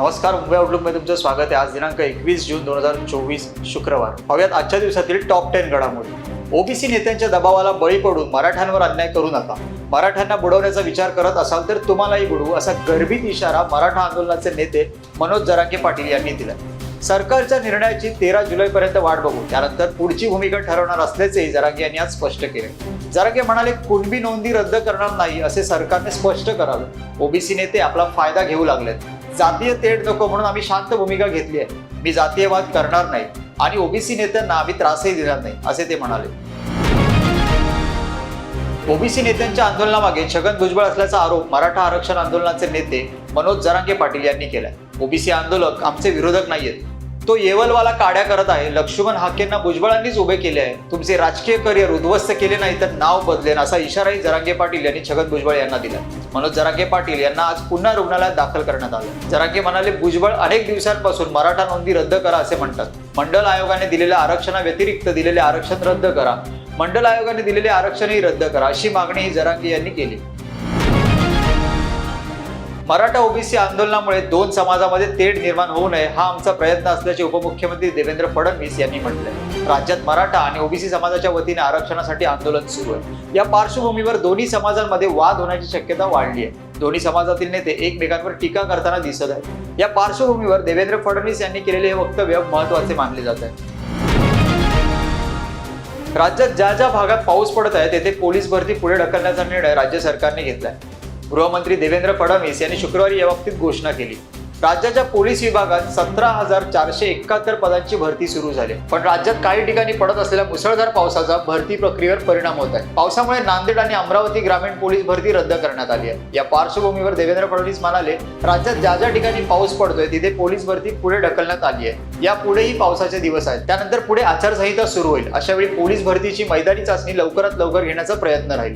नमस्कार मुंबई आउटलुकमध्ये तुमचं स्वागत आहे. आज दिनांक एकवीस जून दोन हजार चोवीस शुक्रवार. पाहूयात आजच्या दिवसातील टॉप टेन घडामोडी. ओबीसी नेत्यांच्या दबावाला बळी पडून मराठ्यांवर अन्याय करू नका. मराठ्यांना बुडवण्याचा विचार करत असाल तर तुम्हालाही बुडवू असा गर्भित इशारा मराठा आंदोलनाचे नेते मनोज जरांगे पाटील यांनी दिला सरकारच्या निर्णयाची तेरा जुलैपर्यंत वाट बघू. त्यानंतर पुढची भूमिका ठरवणार असल्याचेही जरांगे यांनी आज स्पष्ट केले. जरांगे म्हणाले कुणबी नोंदी रद्द करणार नाही असे सरकारने स्पष्ट करावे. ओबीसी नेते आपला फायदा घेऊ लागलेत. जातीय तेढ नको म्हणून आम्ही शांत भूमिका घेतली आहे. मी जातीयवाद करणार नाही आणि ओबीसी नेत्यांना आम्ही त्रासही देणार नाही असे ते म्हणाले. ओबीसी नेत्यांच्या आंदोलनामागे छगन भुजबळ असल्याचा आरोप मराठा आरक्षण आंदोलनाचे नेते मनोज जरांगे पाटील यांनी केलाय. ओबीसी आंदोलक आमचे विरोधक नाहीयेत. तो येवलवाला काड्या करत आहे. लक्ष्मण हाकेंना भुजबळांनीच उभे केले आहे. तुमचे राजकीय करिअर उद्ध्वस्त केले नाही तर नाव बदलेन असा इशाराही जरांगे पाटील यांनी छगन भुजबळ यांना दिला. मनोज जरांगे पाटील यांना आज पुन्हा रुग्णालयात दाखल करण्यात आलं. जरांगे म्हणाले भुजबळ अनेक दिवसांपासून मराठा नोंदी रद्द करा असे म्हणतात. मंडल आयोगाने दिलेल्या आरक्षणाव्यतिरिक्त दिलेले आरक्षण रद्द करा. मंडल आयोगाने दिलेले आरक्षणही रद्द करा अशी मागणीही जरांगे यांनी केली. मराठा ओबीसी आंदोलनामुळे दोन समाजामध्ये तेढ निर्माण होऊ नये हा आमचा प्रयत्न असल्याचे उपमुख्यमंत्री देवेंद्र फडणवीस यांनी म्हटलंय. राज्यात मराठा आणि ओबीसी समाजाच्या वतीने आरक्षणासाठी आंदोलन सुरू आहे. या पार्श्वभूमीवर दोन्ही समाजांमध्ये वाद होण्याची शक्यता वाढली आहे. दोन्ही समाजातील नेते एकमेकांवर टीका करताना दिसत आहेत. या पार्श्वभूमीवर देवेंद्र फडणवीस यांनी केलेले हे वक्तव्य महत्त्वाचे मानले जात आहे. राज्यात ज्या ज्या भागात पाऊस पडत आहे तेथे पोलीस भरती पुढे ढकलण्याचा निर्णय राज्य सरकारने घेतलाय. गृहमंत्री देवेंद्र फडणवीस यांनी शुक्रवारी याबाबतीत घोषणा केली. राज्याच्या पोलीस विभागात सतरा हजार चारशे एकाहत्तर पदांची भरती सुरू झाली. पण राज्यात काही ठिकाणी पडत असलेल्या मुसळधार पावसाचा भरती प्रक्रियेवर परिणाम होत आहे. पावसामुळे नांदेड आणि अमरावती ग्रामीण पोलीस भरती रद्द करण्यात आली आहे. या पार्श्वभूमीवर देवेंद्र फडणवीस म्हणाले राज्यात ज्या ज्या ठिकाणी पाऊस पडतोय तिथे पोलीस भरती पुढे ढकलण्यात आली आहे. या पुढेही पावसाचे दिवस आहेत. त्यानंतर पुढे आचारसंहिता सुरू होईल. अशावेळी पोलीस भरतीची मैदानी चाचणी लवकरात लवकर घेण्याचा प्रयत्न राहील.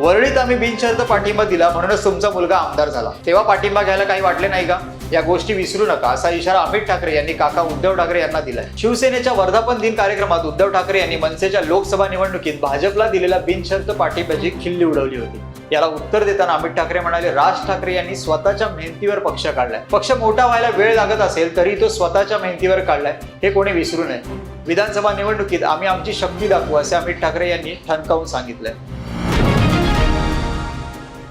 वरळीत आम्ही बिनशर्त पाठिंबा दिला म्हणूनच तुमचा मुलगा आमदार झाला. तेव्हा पाठिंबा घ्यायला काही वाटले नाही का? या गोष्टी विसरू नका असा इशारा अमित ठाकरे यांनी काका उद्धव ठाकरे यांना दिलाय. शिवसेनेच्या वर्धापन दिन कार्यक्रमात उद्धव ठाकरे यांनी मनसेच्या लोकसभा निवडणुकीत भाजपला दिलेल्या बिनशर्त पाठिंब्याची खिल्ली उडवली होती. याला उत्तर देताना अमित ठाकरे म्हणाले राज ठाकरे यांनी स्वतःच्या मेहनतीवर पक्ष काढलाय. पक्ष मोठा व्हायला वेळ लागत असेल तरी तो स्वतःच्या मेहनतीवर काढलाय हे कोणी विसरू नये. विधानसभा निवडणुकीत आम्ही आमची शक्ती दाखवू असे अमित ठाकरे यांनी ठणकावून सांगितलंय.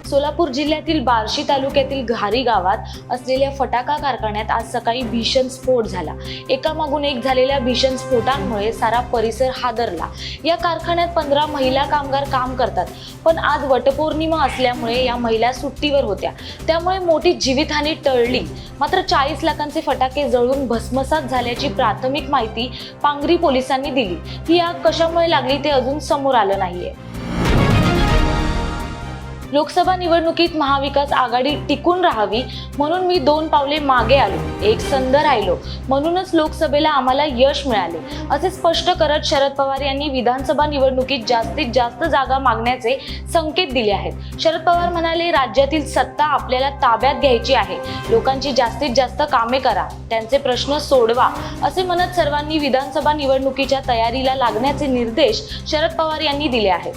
सोलापूर जिल्ह्यातील बार्शी तालुक्यातील घारी गावात असलेल्या फटाका कारखान्यात आज सकाळी भीषण स्फोट झाला. एकामागून एक झालेल्या भीषण स्फोटांमुळे सारा परिसर हादरला. या कारखान्यात पंधरा महिला कामगार काम करतात पण आज वटपौर्णिमा असल्यामुळे या महिला सुट्टीवर होत्या. त्यामुळे मोठी जीवितहानी टळली. मात्र चाळीस लाखांचे फटाके जळून भस्मसात झाल्याची प्राथमिक माहिती पांगरी पोलिसांनी दिली. ही आग कशामुळे लागली ते अजून समोर आलं नाहीये. लोकसभा निवडणुकीत महाविकास आघाडी टिकून राहावी म्हणून मी दोन पावले मागे आलो. एक संध राहिलो. म्हणूनच लोकसभेला आम्हाला यश मिळाले. असे स्पष्ट करत शरद पवार यांनी विधानसभा निवडणुकीत जास्तीत जास्त जागा मागण्याचे संकेत दिले आहेत. शरद पवार म्हणाले राज्यातील सत्ता आपल्याला ताब्यात घ्यायची आहे. लोकांची जास्तीत जास्त कामे करा. त्यांचे प्रश्न सोडवा. असे म्हणत सर्वांनी विधानसभा निवडणुकीच्या तयारीला लागण्याचे निर्देश शरद पवार यांनी दिले आहेत.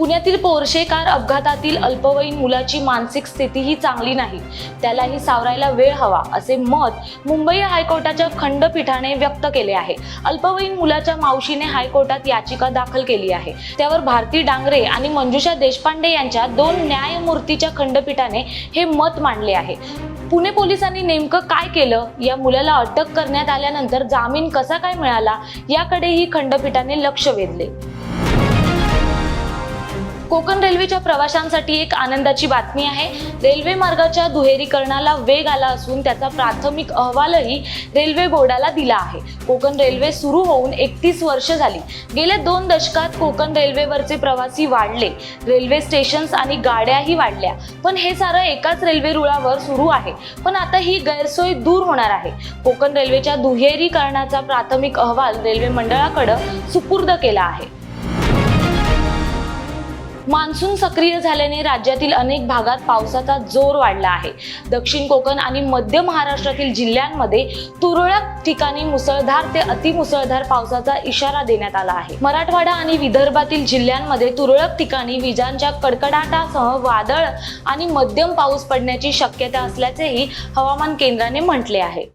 पुण्यातील पोर्शे कार अपघातातील अल्पवयीन मुलाची मानसिक स्थितीही चांगली नाही. त्यालाही सावरायला वेळ हवा असे मत मुंबई हायकोर्टाच्या खंडपीठाने व्यक्त केले आहे. अल्पवयीन मुलाच्या मावशीने हायकोर्टात याचिका दाखल केली आहे. त्यावर भारती डांगरे आणि मंजुषा देशपांडे यांच्या दोन न्यायमूर्तीच्या खंडपीठाने हे मत मांडले आहे. पुणे पोलिसांनी नेमकं काय केलं? या मुलाला अटक करण्यात आल्यानंतर जामीन कसा काय मिळाला? याकडेही खंडपीठाने लक्ष वेधले. कोकण रेल्वेच्या प्रवाशांसाठी एक आनंदाची बातमी आहे. रेल्वे मार्गाच्या दुहेरीकरणाला वेग आला असून त्याचा प्राथमिक अहवालही रेल्वे बोर्डाला दिला आहे. कोकण रेल्वे सुरू होऊन एकतीस वर्ष झाली. गेल्या दोन दशकात कोकण रेल्वेवरचे प्रवासी वाढले. रेल्वे स्टेशन्स आणि गाड्याही वाढल्या. पण हे सारं एकाच रेल्वे रुळावर सुरू आहे. पण आता ही गैरसोय दूर होणार आहे. कोकण रेल्वेच्या दुहेरीकरणाचा प्राथमिक अहवाल रेल्वे मंडळाकडे सुपूर्द केला आहे. मान्सून सक्रिय झाल्याने राज्यातील अनेक भागात पावसाचा जोर वाढला आहे. दक्षिण कोकण आणि मध्य महाराष्ट्रातील जिल्ह्यांमध्ये तुरळक ठिकाणी मुसळधार ते अतिमुसळधार पावसाचा इशारा देण्यात आला आहे. मराठवाडा आणि विदर्भातील जिल्ह्यांमध्ये तुरळक ठिकाणी विजांच्या कडकडाटासह वादळ आणि मध्यम पाऊस पडण्याची शक्यता असल्याचेही हवामान केंद्राने म्हटले आहे.